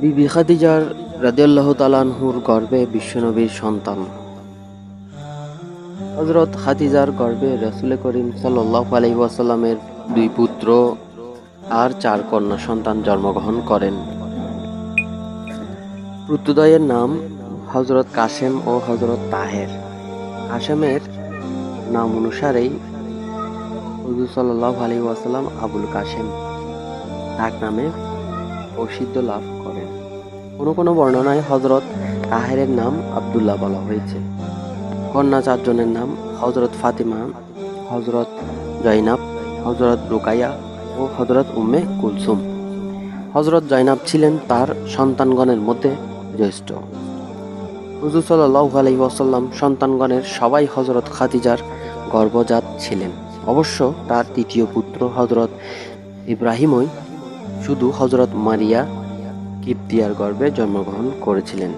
বিবি খাদিজার রাদিয়াল্লাহু তালানহুর গর্বে বিশ্বনবীর সন্তান। হজরত খাদিজার গর্বে রসুল করিম সাল্লাহ আলহি ওয়াসাল্লামের দুই পুত্র আর চার কন্যা সন্তান জন্মগ্রহণ করেন। পুত্রদয়ের নাম হজরত কাসেম ও হজরত তাহের। কাসেমের নাম অনুসারেই হুজুর সাল্লাহ আলী আবুল কাসেম। ডাক নামে প্রসিদ্ধ লাভ করেন কোনো কোনো বর্ণনায় হজরত তাহেরের নাম আব্দুল্লাহ বলা হয়েছে। কন্যা চারজনের নাম হজরত ফাতিমা হজরত জৈনাব হজরত রুকাইয়া ও হজরত উম্মে কুলসুম। হজরত জয়নাব ছিলেন তার সন্তানগণের মধ্যে জ্যেষ্ঠ। হুজুর সাল্লাহ আলহি ওয়াসাল্লাম সন্তানগণের সবাই হজরত খাদিজার গর্ভজাত ছিলেন। অবশ্য তার তৃতীয় পুত্র হজরত ইব্রাহিমই শুধু হজরত মারিয়া কিপ্তিয়ার গর্ভে জন্মগ্রহণ করেছিলেন।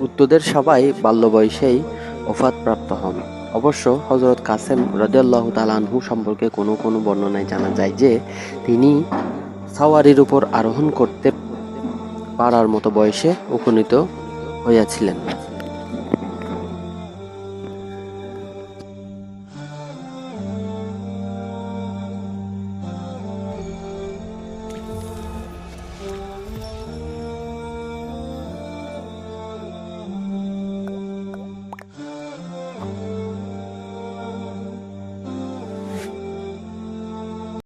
উত্তদের সবাই বাল্য বয়সেই ওফাতপ্রাপ্ত হন। অবশ্য হজরত কাসেম রদিয়াল্লাহ তালানহু সম্পর্কে কোনো কোনো বর্ণনায় জানা যায় যে, তিনি সাওয়ারির উপর আরোহণ করতে পারার মতো বয়সে উপনীত হইয়াছিলেন।